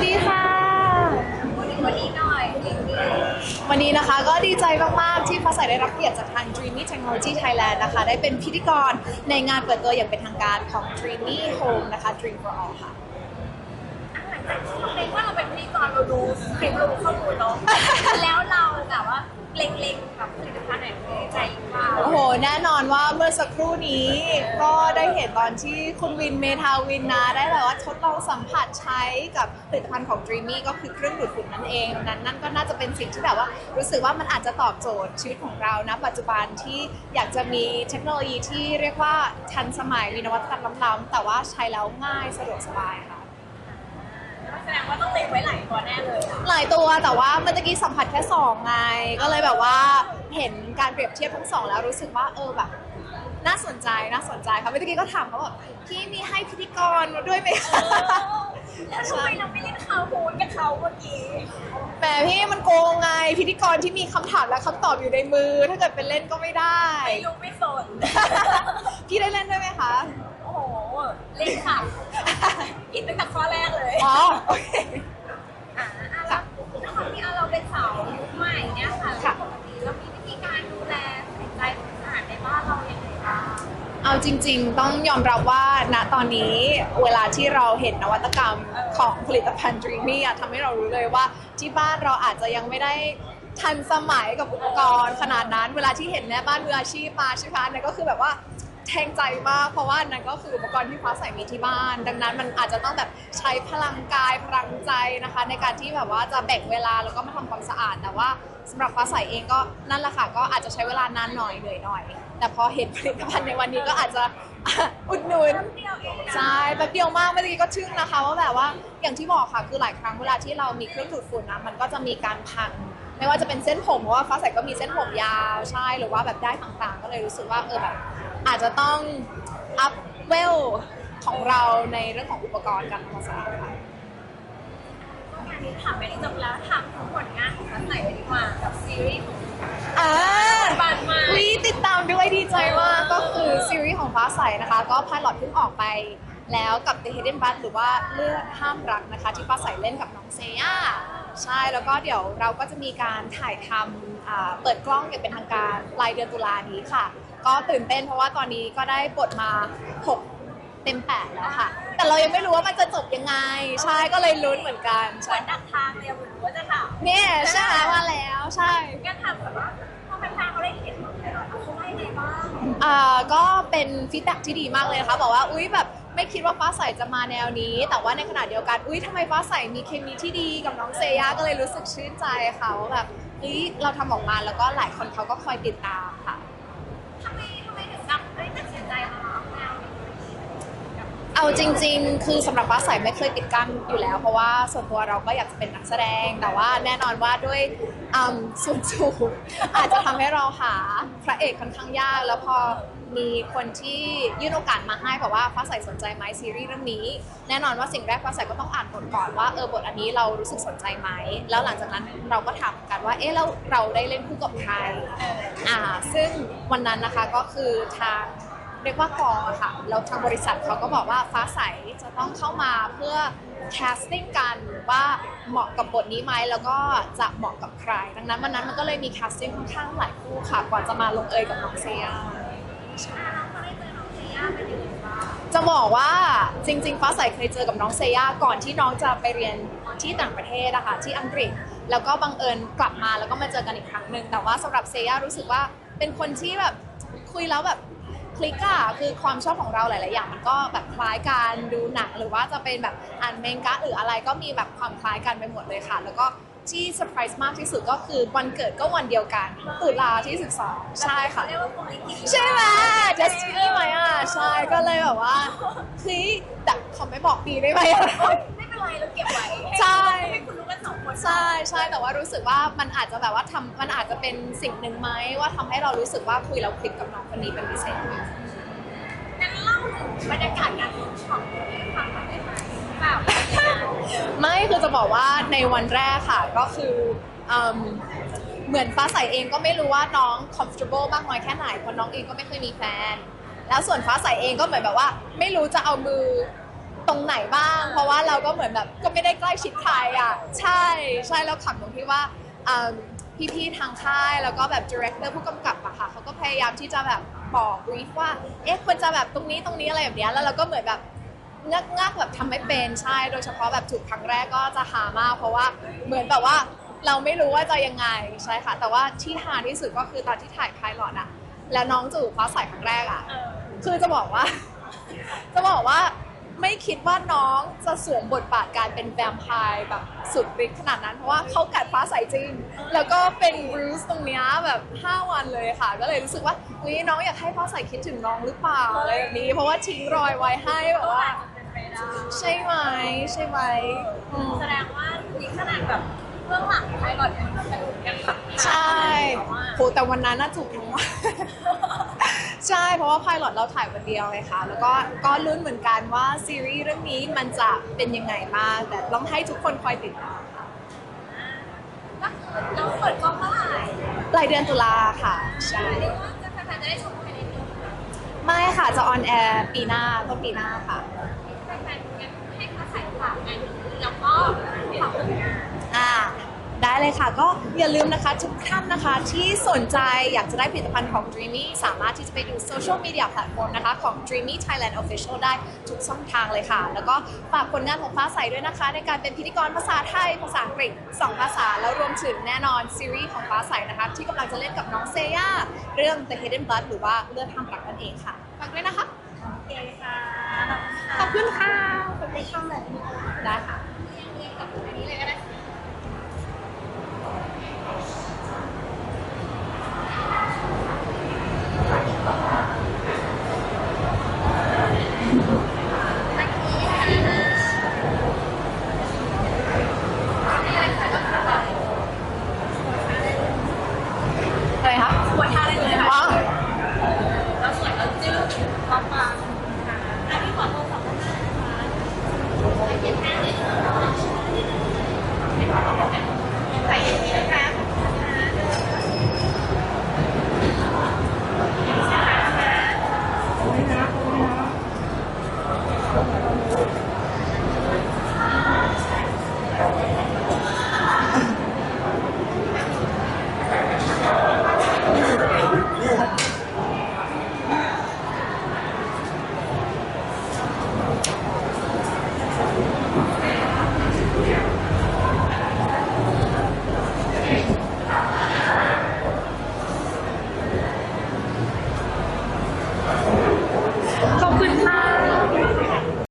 วัสดีค่ะวันนี้วันนี้หน่อยวันนี้นะคะก็ดีใจมาก ๆ ที่ฟ้าใสได้รับเกียรติจากทาง Dreamy Technology Thailand นะคะ ได้เป็นพิธีกรในงานเปิดตัวอย่างเป็นทางการของ Dreamy Home นะคะ Dream for All ค่ะ หลังจากที่เราเป็นว่าเราเป็นพิธีกรเราดูคริปเราดูข้อมูลเนาะแล้วเราแบบว่าเล็งๆกับผลิตภัณฑ์ไหนในใจว่าโอ้โห แน่นอนว่าเมื่อสักครู่นี้ ก็ได้เห็นตอนที่คุณวินเมทาวินนะได้แบบว่าทดลองสัมผัสใช้กับผลิตภัณฑ์ของ Dreamy ก็คือเครื่องดูดฝุ่นนั่นเองดังนั้นนั่นก็น่าจะเป็นสิ่งที่แบบว่า รู้สึกว่ามันอาจจะตอบโจทย์ชีวิตของเรานะ ปัจจุบันที่อยากจะมีเทคโนโลยีที่เรียกว่าทันสมัยมีนวัตกรรมล้ำๆแต่ว่าใช้แล้วง่ายสะดวกสบายค่ะ แสดงว่าต้องเล็งไว้หลายตัวแน่เลยอะหลายตัวแต่ว่าเมื่อตะกี้สัมผัสแค่สองไง ก็เลยแบบว่าเห็นการเปรียบเทียบทั้งสองแล้วรู้สึกว่าเออแบบ น่าสนใจน่าสนใจค่ะเมื่อตะกี้ก็ถามเขาว่าพี่มีให้พิธีกรมาด้วยไหมคะ แล้วทำไมเราไม่เล่นคาวโฮนกับเขาเมื่อกี้แหมพี่มันโกงไงพิธีกรที่มีคำถามและคำตอบอยู่ในมือ ถ้าเกิดเป็นเล่นก็ไม่ได้ ไม่รู้ไม่สน พี่ได้เล่นด้วยไหมคะ โอ้โห เล่นค่ะ ริง ๆ ต้องยอมรับว่าณตอนนี้เวลาที่เราเห็นนวัตกรรมของผลิตภัณฑ์ Dreamy ทำให้เรารู้เลยว่าที่บ้านเราอาจจะยังไม่ได้ทันสมัยกับอุปกรณ์ขนาดนั้น เวลาที่เห็นแม่บ้านมืออาชีพมาใช่ไหมนั่นก็คือแบบว่าแทงใจมากเพราะว่านนั่นก็คืออุปกรณ์ที่ฟ้าใสมีที่บ้าน ดังนั้นมันอาจจะต้องแบบใช้พลังกายพลังใจนะคะ ในการที่แบบว่าจะแบ่งเวลาแล้วก็มาทำความสะอาดแต่ว่าสำหรับฟ้าใสเองก็นั่นแหละค่ะก็อาจจะใช้เวลานานหน่อยเหนื่อยหน่อย แต่พอเห็นผลิตภัณฑ์ในวันนี้ก็อาจจะอุดหนุนเดียวเองนะใช่แป๊บเดียวมากเมื่อกี้ก็ชึ่งนะคะว่าแบบว่าอย่างที่บอกค่ะคือหลายครั้งเวลาที่เรามีเครื่องดูดฝุ่นนะมันก็จะมีการพังไม่ว่าจะเป็นเส้นผมเพราะว่าฟ้าใสก็มีเส้นผมยาวใช่หรือว่าแบบได้ต่างๆ ก็เลยรู้สึกว่าเออแบบอาจจะต้องอัพเวลของเราในเรื่องของอุปกรณ์การทำความสะอาดค่ะงานนี้ถามไปที่จบแล้วถามถึงผลงานของฟ้าใสไปดีกว่ากับซีรีส์ของ อ่าปันมาวีติดตามด้วยดีใจมากก็คือซีรีส์ของฟ้าใสนะคะ ก็พายลอตเพิ่งออกไป แล้วกับ The Hidden Bud หรือว่าเลือดห้ามรักนะคะ ที่ฟ้าใสเล่นกับน้องเซย่าใช่แล้วก็เดี๋ยวเราก็จะมีการถ่ายทำอ่าเปิดกล้องอย่างเป็นทางการปลายเดือนตุลานี้ค่ะ ก็ตื่นเต้นเพราะว่าตอนนี้ก็ได้บทมา 6 เต็ม8แล้วค่ะ แต่เรายังไม่รู้ว่ามันจะจบยังไง ใช่ก็เลยลุ้นเหมือนกันเหมืใช่อนดักทางเลยอะเหมือนว่าจะถามเนี่ยใช่ไหมมาแล้วใช่ก็ถามแบบว่าพอแฟนๆเขาได้เห็นของไทยเราเขาว่ายังไงบ้างอ่าก็เป็นฟีดแบ็ที่ดีมากเลยนะคะบอกว่าอุ้ยแบบไม่คิดว่าฟ้าใสจะมาแนวนี้ แต่ว่าในขณะเดียวกันอุ้ยทำไมฟ้าใสมีเคมีที่ดีกับน้องเซย่าก็เลยรู้สึกชื่นใจค่ะว่าแบบเฮ้ยเราทำออกมาแล้วก็หลายคนเขาก็คอยติดตามค่ะ ทำไมทำไมถึงนำได้ตัดสินใจมารับแนวนี้ เอาจริง ๆ คือสำหรับฟ้าใสไม่เคยปิดกั้นอยู่แล้ว เพราะว่าส่วนตัวเราก็อยากจะเป็นนักแสดง แต่ว่าแน่นอนว่าด้วยส่วนสูงอาจจะทำให้เราหาพระเอกค่อนข้างยาก แล้วพอมีคนที่ยื่นโอกาสมาให้บอกว่าฟ้าใสสนใจไหมซีรีส์เรื่องนี้ แน่นอนว่าสิ่งแรกฟ้าใสก็ต้องอ่านบทก่อนว่าเออบทอันนี้เรารู้สึกสนใจไหม แล้วหลังจากนั้นเราก็ถามกันว่าเอ๊ะแล้วเราได้เล่นคู่กับใครอ่าซึ่งวันนั้นนะคะก็คือทาง เรียกว่ากองอะค่ะแล้วทางบริษัทเขาก็บอกว่าฟ้าใสจะต้องเข้ามาเพื่อแคสติ้งกันว่าเหมาะกับบทนี้ไหมแล้วก็จะเหมาะกับใคร ดังนั้นวันนั้นมันก็เลยมีแคสติ้งค่อนข้างหลายคู่ค่ะกว่าจะมาลงเอยกับน้องเซียจะบอกว่าจริง ๆ ฟ้าใสเคยเจอกับน้องเซย่าก่อนที่น้องจะไปเรียนที่ต่างประเทศนะคะที่อังกฤษ แล้วก็บังเอิญกลับมาแล้วก็มาเจอกันอีกครั้งหนึ่งแต่ว่าสำหรับเซย่ารู้สึกว่าเป็นคนที่แบบคุยแล้วแบบ คลิกอะคือความชอบของเราหลาย ๆ อย่างมันก็แบบคล้ายกันดูหนังหรือว่าจะเป็นแบบอ่านเมงกะหรืออะไรก็มีแบบความคล้ายกันไปหมดเลยค่ะ แล้วก็ที่เซอร์ไพรส์มากที่สุดก็คือวันเกิดก็วันเดียวกันตุลาที่ 12 ใช่ค่ะเรียกว่าโปรลิกิใช่ไหม Destiny ไหมอะใช่ก็เลยแบบว่าเฮ้ยแต่เขาไม่บอกปีได้ไหมอะไม่เป็นไรเราเก็บไว้ใช่ให้คุณรู้กัน สองคนใช่ใช่แต่ว่ารู้สึกว่ามันอาจจะแบบว่าทำมันอาจจะเป็นสิ่งหนึ่งไหมว่าทำให้เรารู้สึกว่าคุยแล้วคลิกกับน้องคนนี้เป็นพิเศษ งั้นเล่าถึงบรรยากาศการเวิร์กช็อปให้ฟังหน่อยได้ไหมแบบไม่คือจะบอกว่าในวันแรกค่ะก็คืออืมเหมือนฟ้าใสเองก็ไม่รู้ว่าน้อง comfortable มากน้อยแค่ไหนเพราะน้องเองก็ไม่เคยมีแฟน แล้วส่วนฟ้าใสเองก็เหมือนแบบว่า ไม่รู้จะเอามือ ตรงไหนบ้าง เพราะว่าเราก็เหมือนแบบก็ไม่ได้ใกล้ชิดใครอะใช่ใช่แล้วขำตรงที่ว่าอืมพี่ๆทางค่ายแล้วก็แบบดีเรคเตอร์ผู้กำกับอะค่ะเขาก็พยายามที่จะแบบบอกบรีฟว่าเอ๊ะควรจะแบบตรงนี้ตรงนี้อะไรแบบเนี้ยแล้วเราก็เหมือนแบบเงือกเงือกแบบทำไม่เป็นใช่โดยเฉพาะแบบถูกครั้งแรกก็จะหามากเพราะว่าเหมือนแบบว่าเราไม่รู้ว่าจะยังไงใช่ค่ะ แต่ว่าที่หาที่สุดก็คือตอนที่ถ่ายพายลอตอะแล้วน้องจูบฟ้าใสครั้งแรกอะเออคือจะบอกว่า จะบอกว่า ไม่คิดว่าน้องจะสวมบทบาทการเป็นแวมไพร์แบบสุดฤทธิ์ขนาดนั้น เพราะว่าเขากัดฟ้าใสจริง แล้วก็เป็นบรูซตรงเนี้ยแบบ 5 วันเลยค่ะ ก็เลยรู้สึกว่าอุ้ยน้องอยากให้ฟ้าใสคิดถึงน้องหรือเปล่าอะไรแบบนี้ เพราะว่าทิ้งรอยไว้ให้แบบก็ว่าอาจจะเป็นไปได้ใช่ไหมใช่ไหมอืมแสดงว่านี่ขนาดแบบเบื้องหลังไพลอตยังเป็นยังแบบ ใช่โหแต่วันนั้นน่าจุกทั้งวัน ใช่เพราะว่าพายลอตเราถ่ายวันเดียวไงคะแล้วก็ก็ลุ้นเหมือนกันว่าซีรีส์เรื่องนี้มันจะเป็นยังไงบ้างแต่ต้องให้ทุกคนคอยติดตามค่ะก็คือเราเปิดกล้องเมื่อไหร่ปลายเดือนตุลาค่ะใช่เรียกว่าจะแฟนๆจะได้ชมภายในปีนี้ไม่ค่ะจะออนแอร์ปีหน้าต้นปีหน้าค่ะแฟนๆยังให้เขาใส่ฝากงานนี้แล้วก็ฝากผลงานอ่า ได้เลยค่ะ ก็อย่าลืมนะคะทุกท่านนะคะ ที่สนใจอยากจะได้ผลิตภัณฑ์ของ Dreamy สามารถที่จะไปดูโซเชียลมีเดียแพลตฟอร์มนะคะของ Dreamy Thailand Official ได้ทุกช่องทางเลยค่ะ แล้วก็ฝากผลงานของฟ้าใสด้วยนะคะ ในการเป็นพิธีกรภาษาไทย ภาษาอังกฤษ 2 ภาษา แล้วรวมถึงแน่นอนซีรีส์ของฟ้าใสนะคะ ที่กำลังจะเล่นกับน้องเซย่าเรื่อง The Hidden Blood หรือว่าเลือดห้ามรักนั่นเองค่ะฝากด้วยนะคะโอเคค่ะขอบคุณค่ะขอบคุณค่ะได้ค่ะ